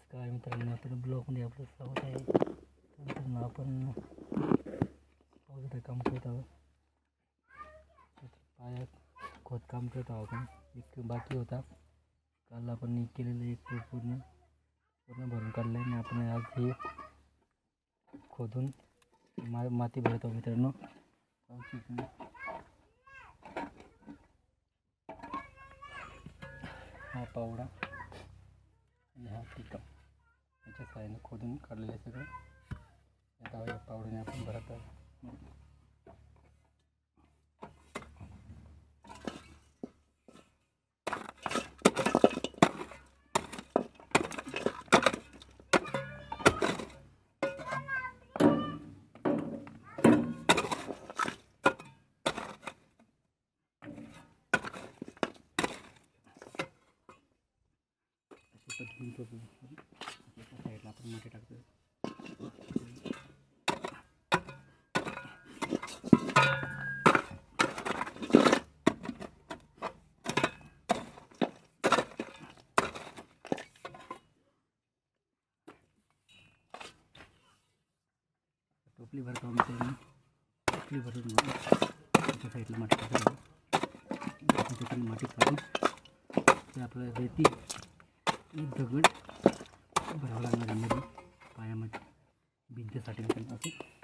नमस्कार मित्रांनो आपण ब्लॉगमध्ये आपलं स्वागत आहे तर मित्रांनो आपण काम करत आहोत तर पायात खोदकाम करत आहोत आपण एक बाकी होता काल आपण केलेलं एक पूर्ण पूर्ण भरून काढलं आणि आपण आज हे खोदून मा माती भरत आहोत मित्रांनो हा पावडा आणि हा टिका याच्या साहाय्याने खोदून काढलेलं आहे सगळं आता या पावड्याने आपण भरत आहोत साईडला आपण माती टाकतो टोपली भरतो आमच्या टोपली भरून एका साईडला रेती दगड भरावं लागणार आहे मध्ये. पायामध्ये. भिंतीसाठी असं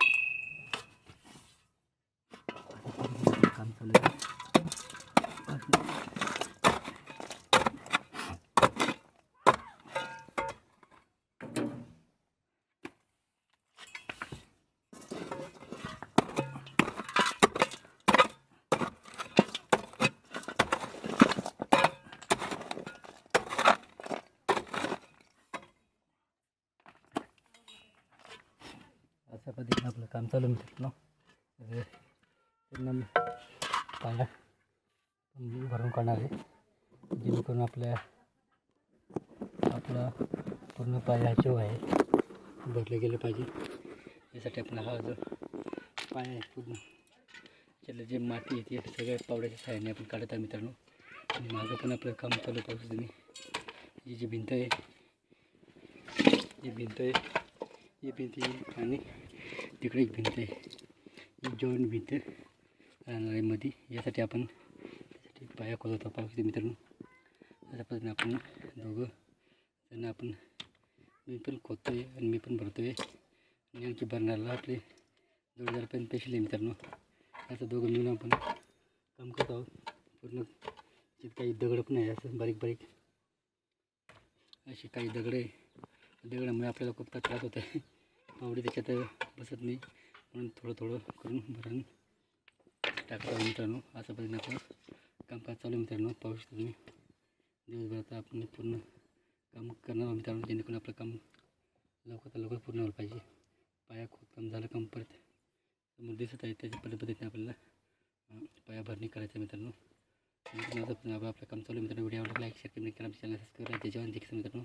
अशा पद्धतीने आपलं काम चालू आहे मित्रांनो पूर्ण पाया भरून काढणार आहे. जेणेकरून आपल्या आपला पूर्ण पाया जो आहे. भरले गेले पाहिजे. यासाठी आपण हा जो पाय आहे पूर्ण त्याला जे माती येते ती सगळ्या पावड्याच्या सहाय्याने आपण काढत आहे मित्रांनो. आणि माझं पण आपलं काम चालू पाहू तुम्ही ही जी भिंत आहे ही भिंत आहे ही भिंत आहे आणि तिकडे एक भिंत आहे. ही जॉईंट भिंत राहणार आहे मध्ये यासाठी आपण त्यासाठी पाया खोदत पाहू शकतो मित्रांनो. अशा पद्धतीने आपण दोघं त्यांना आपण मी पण खोदतो आहे आणि मी पण भरतो आहे आणि आणखी भरणारला आपले जोडीदारपर्यंत पैसे दिले मित्रांनो. असं दोघं मिळून आपण काम करत आहोत. पूर्ण काही दगड पण आहे असं बारीक बारीक. अशी काही दगड आहे. दगडामुळे आपल्याला खूप त्रास होत आहे आवडी त्याच्यात बसत नाही. म्हणून थोडं थोडं करून भरून टाकतो मित्रांनो. असं पद्धतीने आपण कामकाज चालू आहे मित्रांनो. पाहू शकता तुम्ही. दिवसभरात आपण पूर्ण काम करणार मित्रांनो जेणेकरून आपलं काम लवकरात लवकर पूर्ण व्हायला पाहिजे. पाया खोदकाम झालं काम परत समोर दिसत आहे. त्याच्या पद्धतीने आपल्याला पाया भरणी करायचं मित्रांनो. आपलं काम चालू मित्रांनो. व्हिडिओ आवडला लाईक शेअर करा. चॅनल सबस्क्राईब करा. त्याच्यावर देखील मित्रांनो.